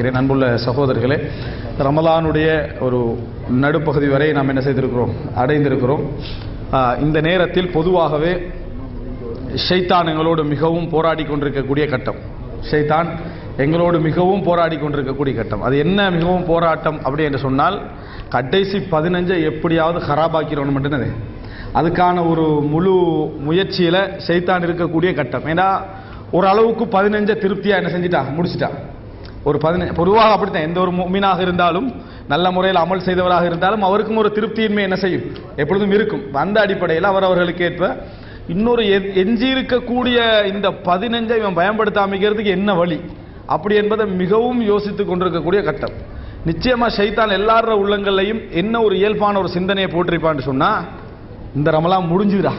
அன்புள்ள சகோதரர்களே ரமலானுடைய ஒரு நடுப்பகுதி வரை நாம் என்ன செய்திருக்கிறோம்? அடைந்திருக்கிறோம். இந்த நேரத்தில் பொதுவாகவே ஷைத்தான் எங்களோடு மிகவும் போராடி கொண்டிருக்கக்கூடிய கட்டம். ஷைத்தான் எங்களோடு மிகவும் போராடி கொண்டிருக்கக்கூடிய கட்டம். அது என்ன மிகவும் போராட்டம் அப்படி என்று சொன்னால் கடைசி பதினஞ்சை எப்படியாவது ஹராபாக்கிறோம் மட்டும்னது அதுக்கான ஒரு முழு முயற்சியில் ஷைத்தான் இருக்கக்கூடிய கட்டம். ஏன்னா ஒரு அளவுக்கு பதினஞ்சை திருப்தியாக என்ன செஞ்சிட்டா? முடிச்சிட்டா. ஒரு பதின பொதுவாக அப்படித்தான். எந்த ஒரு மீனாக இருந்தாலும் நல்ல முறையில் அமல் செய்தவராக இருந்தாலும் அவருக்கும் ஒரு திருப்தியின்மை என்ன செய்யும்? எப்பொழுதும் இருக்கும். அந்த அடிப்படையில் அவர் அவர்களுக்கு ஏற்ப இன்னொரு எஞ்சி இருக்கக்கூடிய இந்த பதினஞ்சை இவன் பயன்படுத்தாமிக்கிறதுக்கு என்ன வழி? அப்படி என்பதை மிகவும் யோசித்துக் கொண்டிருக்கக்கூடிய கட்டம். நிச்சயமாக ஷைத்தான் எல்லாரோட உள்ளங்கள்லையும் என்ன ஒரு இயல்பான ஒரு சிந்தனையை போட்டிருப்பான்னு சொன்னால் இந்த ரமலாம் முடிஞ்சுதா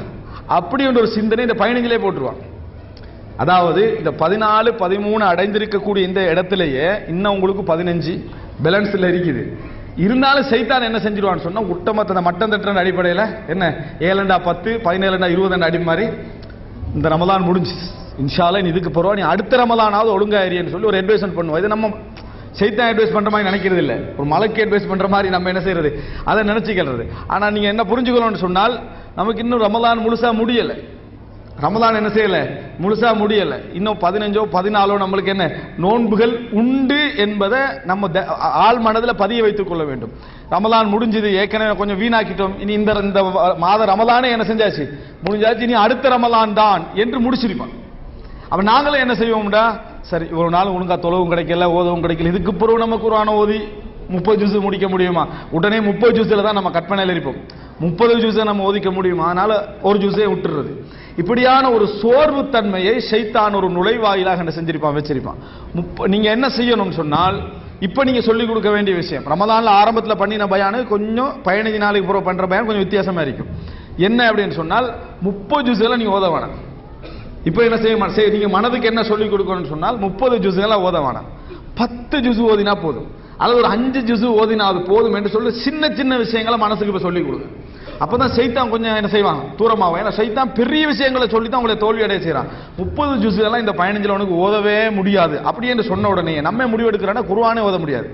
அப்படின்ற ஒரு சிந்தனை இந்த பயணிகளே போட்டுருவான். அதாவது இந்த பதினாலு பதிமூணு அடைந்திருக்கக்கூடிய இந்த இடத்துலயே இன்னும் உங்களுக்கு பதினஞ்சு பேலன்ஸில் இருக்குது. இருந்தாலும் சைத்தான் என்ன செஞ்சிருவான்னு சொன்னால் உட்டமத்த மட்டம் தட்டுற அடிப்படையில். என்ன? ஏழண்டா பத்து பதினேழுண்டா இருபதண்டா அடி மாதிரி இந்த ரமதான் முடிஞ்சு. இன்ஷால்லா நீ இதுக்கு போறோம் நீ அடுத்த ரமலானாவது ஒழுங்காயின்னு சொல்லி ஒரு அட்வைஸ்மெண்ட் பண்ணுவோம். இது நம்ம சைத்தான் அட்வைஸ் பண்ணுற மாதிரி நினைக்கிறது இல்லை. ஒரு மலைக்கு அட்வைஸ் பண்ணுற மாதிரி நம்ம என்ன செய்யறது அதை நினச்சிக்கிறது. ஆனால் நீங்கள் என்ன புரிஞ்சுக்கணும்னு சொன்னால் நமக்கு இன்னும் ரமதான் முழுசாக முடியலை. ரமலான் என்ன செய்யல? முழுசா முடியல. இன்னும் பதினஞ்சோ பதினாலோ நம்மளுக்கு என்ன? நோன்புகள் உண்டு என்பதை நம்ம த- ஆழ் மனதில் பதிய வைத்துக் கொள்ள வேண்டும். ரமலான் முடிஞ்சது ஏற்கனவே கொஞ்சம் வீணாக்கிட்டோம். இனி இந்த இந்த மாத ரமலானே என்ன செஞ்சாச்சு? முடிஞ்சாச்சு இனி அடுத்த ரமலான் தான் என்று முடிச்சிருப்பான் அப்ப நாங்களும் என்ன செய்வோம்டா? சரி ஒரு நாள் ஒழுங்கா தொலைவும் கிடைக்கல ஓதவும் கிடைக்கல. இதுக்கு பிறகு நம்ம குரான ஓதி முப்பது ஜூஸ் முடிக்க முடியுமா? உடனே முப்பது ஜூஸில் தான் நம்ம கற்பனையில் இருப்போம். முப்பது ஜூஸை நம்ம ஓதிக்க முடியுமா? அதனால ஒரு ஜூஸே விட்டுறது. இப்படியான ஒரு சோர்வு தன்மையை சைத்தான் ஒரு நுழைவாயிலாக என்ன செஞ்சிருப்பான் வச்சிருப்பான். முப்ப நீங்க என்ன செய்யணும்னு சொன்னால் இப்ப நீங்க சொல்லிக் கொடுக்க வேண்டிய விஷயம் ரமலான்ல ஆரம்பத்தில் பண்ணின பயானு கொஞ்சம் பதினஞ்சு நாளைக்கு பிறகு பண்ற பயன் கொஞ்சம் வித்தியாசமா இருக்கும். என்ன அப்படின்னு சொன்னால் முப்பது ஜூஸ்ல நீங்கள் ஓத வேணாம். இப்போ என்ன செய்ய சரி நீங்க மனதுக்கு என்ன சொல்லிக் கொடுக்கணும்னு சொன்னால் முப்பது ஜூஸுகளை ஓத வேணாம். பத்து ஜூஸ் ஓதினா போதும். அல்லது ஒரு அஞ்சு ஜூஸ் ஓதினா அது போதும் என்று சொல்லி சின்ன சின்ன விஷயங்களை மனசுக்கு இப்போ சொல்லிக் கொடுங்க அப்பதான் சைத்தான் கொஞ்சம் என்ன செய்வான்? தூரமாகும் ஏன்னா சைத்தான் பெரிய விஷயங்களை சொல்லி தான் உங்களை தோல்வி அடைய செய்யறான் முப்பது ஜூஸ் எல்லாம் இந்த பதினஞ்சுல உனக்கு ஓதவே முடியாது. அப்படி என்று சொன்ன உடனே நம்ம முடிவெடுக்கிறோன்னா குருவானே ஓத முடியாது.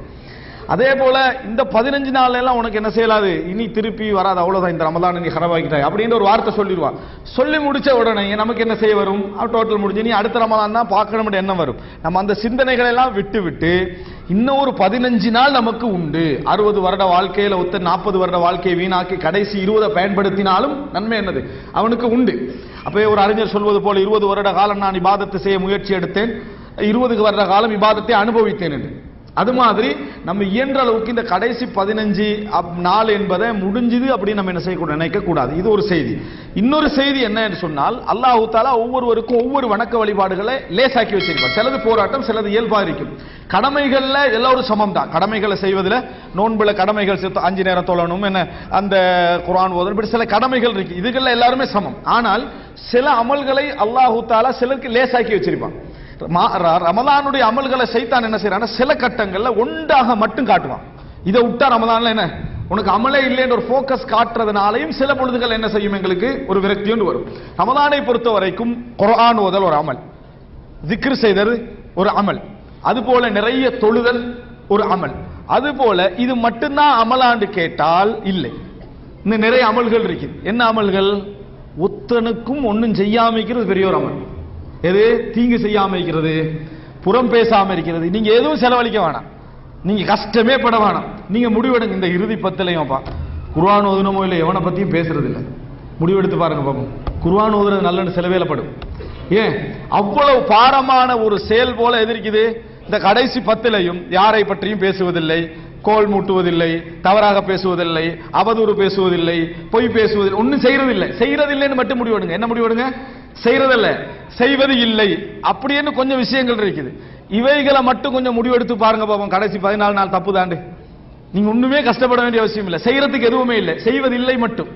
அதே போல இந்த பதினஞ்சு நாள்ல எல்லாம் உனக்கு என்ன செய்யலாது? இனி திருப்பி வராது. அவ்வளவுதான். இந்த ரமதான் நீ ஹரவாக்கிட்டாய் அப்படின்ற ஒரு வார்த்தை சொல்லிடுவான் சொல்லி முடிச்ச உடனே நமக்கு என்ன செய்ய வரும்? டோட்டல் முடிஞ்சு நீ அடுத்த ரமதான் தான் பார்க்கணும் என்ன வரும். நம்ம அந்த சிந்தனைகளை எல்லாம் விட்டு விட்டு இன்னும் ஒரு பதினஞ்சு நாள் நமக்கு உண்டு. அறுபது வருட வாழ்க்கையில ஒத்த நாற்பது வருட வாழ்க்கையை வீணாக்கி கடைசி இருபதை பயன்படுத்தினாலும் நன்மை என்னது? அவனுக்கு உண்டு. அப்பவே ஒரு அறிஞர் சொல்வது போல இருபது வருட காலம் நான் இபாதத்தை செய்ய முயற்சி எடுத்தேன். இருபது வருட காலம் இபாதத்தை அனுபவித்தேன் என்று. அது மாதிரி நம்ம இயன்ற அளவுக்கு இந்த கடைசி பதினஞ்சு அப் நாள் என்பதை முடிஞ்சுது அப்படின்னு நம்ம என்ன செய்யக்கூடாது நினைக்கக்கூடாது. இது ஒரு செய்தி. இன்னொரு செய்தி என்ன சொன்னால் அல்லாஹு தாலா ஒவ்வொருவருக்கும் ஒவ்வொரு வணக்க வழிபாடுகளை லேசாக்கி வச்சிருப்பார். சிலது போராட்டம் சிலது இயல்பாக இருக்கும். கடமைகளில் எல்லோரும் சமம் தான் கடமைகளை செய்வதில் நோன்புல கடமைகள் சேர்த்து அஞ்சு நேரம் தொழணும் என்ன அந்த குரான் ஓதணும். இப்படி சில கடமைகள் இருக்கு. இதுகளில் எல்லாருமே சமம். ஆனால் சில அமல்களை அல்லாஹு தாலா சிலருக்கு லேசாக்கி வச்சிருப்பான். ரமதானுடைய அமல்களை செய்தான் என்ன செய்யறான் சில கட்டங்கள்ல ஒன்றாக மட்டும் காட்டுவான். இதை விட்டா ரமதான்ல என்ன? உனக்கு அமலே இல்லைன்ற ஒரு ஃபோக்கஸ் காட்டுறதுனாலையும் சில பொழுதுகள் என்ன செய்யும் எங்களுக்கு? ஒரு விரக்தி ஒன்று வரும். ரமதானை பொறுத்த வரைக்கும் குரான் ஓதல் ஒரு அமல். திக்ரு செய்தது ஒரு அமல். அதுபோல நிறைய தொழுதல் ஒரு அமல். அதுபோல இது மட்டும்தான் அமலாண்டு கேட்டால் இல்லை. இன்னும் நிறைய அமல்கள் இருக்குது. என்ன அமல்கள்? ஒத்தனுக்கும் ஒன்றும் செய்யாமைக்கிறது பெரிய ஒரு அமல். எது? தீங்கு செய்யாம இருக்கிறது புறம் பேசாமல் இருக்கிறது. நீங்கள் எதுவும் செலவழிக்க வேணாம். நீங்கள் கஷ்டமே பட வேணாம். நீங்கள் முடிவெடுங்க. இந்த இறுதி பத்திலையும்ப்பா குர்வான் ஓதுனமோ இல்லை எவனை பற்றியும் பேசுறதில்லை. முடிவெடுத்து பாருங்க பாப்போம் குர்வான் ஓதுறது நல்லன்னு செலவேலப்படும் ஏன்? அவ்வளவு பாரமான ஒரு செயல் போல எதிர்க்குது. இந்த கடைசி பத்திலையும் யாரை பற்றியும் பேசுவதில்லை. கோல் மூட்டுவதில்லை தவறாக பேசுவதில்லை அவதூறு பேசுவதில்லை பொய் பேசுவதில்லை ஒன்றும் செய்யறதில்லை செய்யறதில்லைன்னு மட்டும் முடிவெடுங்க. என்ன முடிவெடுங்க? செய்யறதில்ல செய்வது இல்லை. அப்படின்னு கொஞ்சம் விஷயங்கள் இருக்குது. இவைகளை மட்டும் கொஞ்சம் முடிவெடுத்து பாருங்க பாப்போம் கடைசி பதினாலு நாள் தப்பு தாண்டு நீங்க ஒண்ணுமே கஷ்டப்பட வேண்டிய அவசியம் இல்லை. செய்யறதுக்கு எதுவுமே இல்லை. செய்வது இல்லை மட்டும்.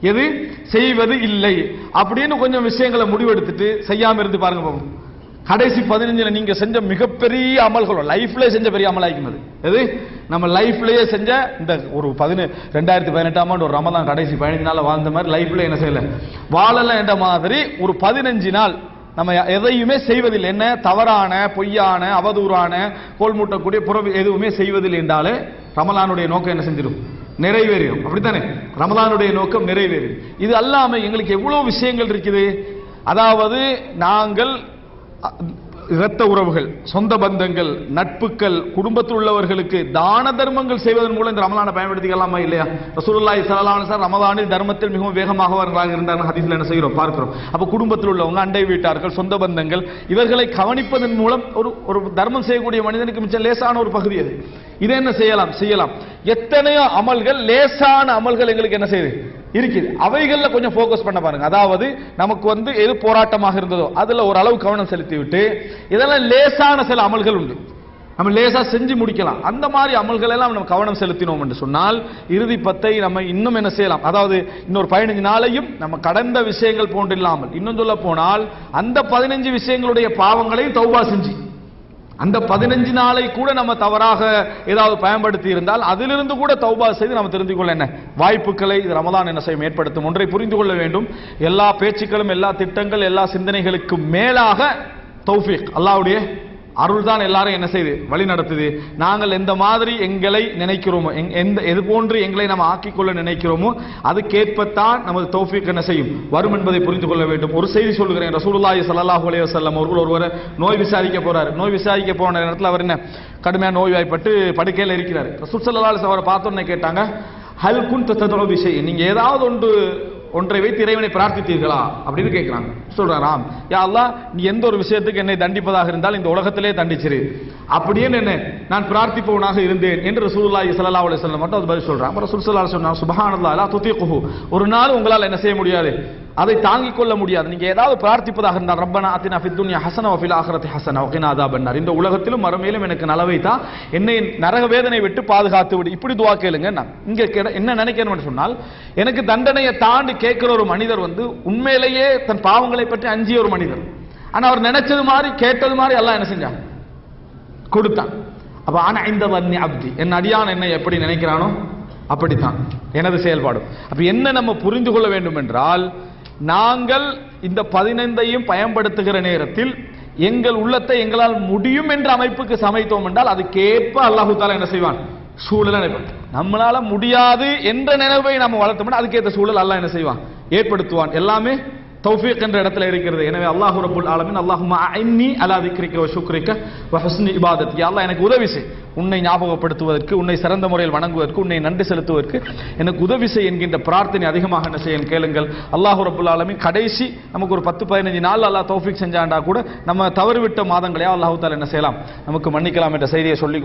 எது? செய்வது இல்லை. அப்படின்னு கொஞ்சம் விஷயங்களை முடிவெடுத்துட்டு செய்யாம இருந்து பாருங்க பாப்போம் கடைசி பதினஞ்சுல நீங்க செஞ்ச மிகப்பெரிய அமல்கள் லைஃப்ல செஞ்ச பெரிய அமலாக்கும் அது எது? நம்ம லைஃப்லயே செஞ்ச இந்த ஒரு பதினு ரெண்டாயிரத்தி பதினெட்டாம் ஆண்டு ஒரு ரமதான் கடைசி பதினஞ்சு நாள் வாழ்ந்த மாதிரி லைஃப்ல என்ன செய்யல? வாழல என்ற மாதிரி ஒரு பதினஞ்சு நாள் நம்ம எதையுமே செய்வதில்லை. என்ன? தவறான பொய்யான அவதூறான கோல் மூட்டக்கூடிய புறவு எதுவுமே செய்வதில்லை என்றாலே ரமலானுடைய நோக்கம் என்ன செஞ்சிடும்? நிறைவேறும் அப்படித்தானே? ரமலானுடைய நோக்கம் நிறைவேறும் இது அல்லாமல் எங்களுக்கு எவ்வளோ விஷயங்கள் இருக்குது? அதாவது நாங்கள் இரத்த உறவுகள் சொந்த பந்தங்கள் நட்புகள் குடும்பத்தில் உள்ளவர்களுக்கு தான தர்மங்கள் செய்வதன் மூலம் இந்த ரமலானை பயன்படுத்திக்கலாமா இல்லையா? ரசூலுல்லாஹி ஸல்லல்லாஹு அலைஹி ரமலானில் தர்மத்தில் மிகவும் வேகமாகவர்களாக இருந்தார்கள். ஹதீஸ்ல என்ன செய்கிறோம்? பார்க்கிறோம். அப்ப குடும்பத்தில் உள்ளவங்க அண்டை வீட்டார்கள் சொந்த பந்தங்கள் இவர்களை கவனிப்பதன் மூலம் ஒரு ஒரு தர்மம் செய்யக்கூடிய மனிதனுக்கு மிச்சம் லேசான ஒரு பகுதி அது. இதை என்ன செய்யலாம்? செய்யலாம். எத்தனையோ அமல்கள் லேசான அமல்கள் எங்களுக்கு என்ன செய்யுது? இருக்குது. அவைகளில் கொஞ்சம் ஃபோக்கஸ் பண்ண பாருங்க. அதாவது நமக்கு வந்து எது போராட்டமாக இருந்ததோ அதில் ஒரு அளவு கவனம் செலுத்தி விட்டு இதெல்லாம் லேசான சில அமல்கள் உண்டு. நம்ம லேசாக செஞ்சு முடிக்கலாம். அந்த மாதிரி அமல்கள் எல்லாம் நம்ம கவனம் செலுத்தினோம் என்று சொன்னால் இறுதி பத்தை நம்ம இன்னும் என்ன செய்யலாம்? அதாவது இன்னொரு பதினஞ்சு நாளையும் நம்ம கடந்த விஷயங்கள் போன்று இல்லாமல் இன்னும் சொல்ல போனால் அந்த பதினஞ்சு விஷயங்களுடைய பாவங்களையும் தௌபா செஞ்சு. அந்த பதினஞ்சு நாளை கூட நம்ம தவறாக ஏதாவது பயன்படுத்தி இருந்தால் அதிலிருந்து கூட தௌபா செய்து நம்ம தெரிந்து கொள்ள என்ன? வாய்ப்புகளை இது ரமதான் என்ன செய்யும் ஏற்படுத்தும். ஒன்றை புரிந்து கொள்ள வேண்டும். எல்லா பேச்சுக்களும் எல்லா திட்டங்கள் எல்லா சிந்தனைகளுக்கும் மேலாக தௌஃபீக். அல்லாவுடைய அருள் தான் எல்லாரும் என்ன செய்யுது வழி நடத்துது. நாங்கள் எந்த மாதிரி எங்களை நினைக்கிறோமோ எங்- எந்த எது போன்று எங்களை நம்ம ஆக்கிக்கொள்ள நினைக்கிறோமோ அதுக்கேற்பத்தான் நமது தௌஃபீக் என்ன செய்யும்? வரும் என்பதை புரிந்து கொள்ள வேண்டும். ஒரு செய்தி சொல்கிறேன் ரசூலுல்லாஹி சல்லாஹூ அலைய செல்லம் அவர்கள் ஒருவர் நோய் விசாரிக்க போறாரு. நோய் விசாரிக்க போன நேரத்தில் அவர் என்ன கடுமையாக நோய்வாய்ப்பட்டு படுக்கையில் இருக்கிறார். ரசூல் ஸல்லல்லாஹு அலைஹி அவரை பார்த்தோன்னே கேட்டாங்க ஹல் குன்த ததுஉ பிஷை நீங்கள் ஏதாவது ஒன்று ஒன்றை வைத்து இறைவனை பிரார்த்தித்தீர்களா? அப்படின்னு கேட்கிறாங்க சொல்றாராம் யா அல்லாஹ் நீ எந்த ஒரு விஷயத்துக்கு என்னை தண்டிப்பதாக இருந்தால் இந்த உலகத்திலே தண்டிச்சிரு. அப்படியே என்ன நான் பிரார்த்திப்பவனாக இருந்தேன் என்று ரசூலுல்லாஹி ஸல்லல்லாஹு அலைஹி வஸல்லம் மட்டும் அது பதில் சொல்றான். அப்புறம் ரசூல் ஸல்லல்லாஹு அலைஹி வஸல்லம் சுப்ஹானல்லாஹ் லா ஒரு நாள் உங்களால் என்ன செய்ய முடியாது. அதை தாங்கிக் கொள்ள முடியாது. நீங்க ஏதாவது பிரார்த்திப்பதாக இருந்தால் ரப்பனா அத்தினா ஃபித்துன்யா ஹசன வஃபில் ஆஹரத்தி ஹசன ஒகினா அதா பண்ணார் இந்த உலகத்திலும் மறுமையிலும் எனக்கு நலவை தான் என்னை நரக வேதனை விட்டு பாதுகாத்து விடு. இப்படி துவா கேளுங்க. நான் இங்க என்ன நினைக்கிறேன்னு சொன்னால் எனக்கு தண்டனையை தாண்டி கேட்கிற ஒரு மனிதர் வந்து உண்மையிலேயே தன் பாவங்களை பற்றி அஞ்சிய ஒரு மனிதர். ஆனால் அவர் நினைச்சது மாதிரி கேட்டது மாதிரி எல்லாம் என்ன செஞ்சாங்க கொடுத்தான். அப்போ ஆனா இந்த வன்னி அப்தி. என் அடியான் என்னை எப்படி நினைக்கிறானோ அப்படித்தான். எனது செயல்பாடு. அப்ப என்ன நம்ம புரிந்து கொள்ள வேண்டும் என்றால் நாங்கள் இந்த பதினைந்தையும் பயன்படுத்துகிற நேரத்தில் எங்கள் உள்ளத்தை எங்களால் முடியும் என்ற அமைப்புக்கு சமைத்தோம் என்றால் அதுக்கேற்ப அல்லாஹு தாலா என்ன செய்வான்? சூழல் நினைப்பான் நம்மளால முடியாது என்ற நினைவை நம்ம வளர்த்தோம்னா அதுக்கேற்ற சூழல் அல்லாஹ் என்ன செய்வான்? ஏற்படுத்துவான். எல்லாமே தௌஃபீக் என்ற இடத்துல இருக்கிறது. எனவே அல்லாஹ் ரபுல் ஆலமின் அல்லாஹுமா அன்னி அலா திக்ரிக்க வ வ ஹுஸ்னி இபாதத்தி. யா அல்லாஹ் எனக்கு உதவி செய். உன்னை ஞாபகப்படுத்துவதற்கு உன்னை சிறந்த முறையில் வணங்குவதற்கு உன்னை நன்றி செலுத்துவதற்கு எனக்கு உதவி செய் என்கின்ற பிரார்த்தனை அதிகமாக என்ன செய்யும் கேளுங்கள். அல்லாஹ் ரபுல் ஆலமின் கடைசி நமக்கு ஒரு பத்து பதினஞ்சு நாள் அல்லாஹ் தௌஃபீக் செஞ்சாண்டா கூட நம்ம தவறுவிட்ட மாதங்களையா அல்லாஹு தாலா என்ன செய்யலாம்? நமக்கு மன்னிக்கலாம் என்ற செய்தியை சொல்லி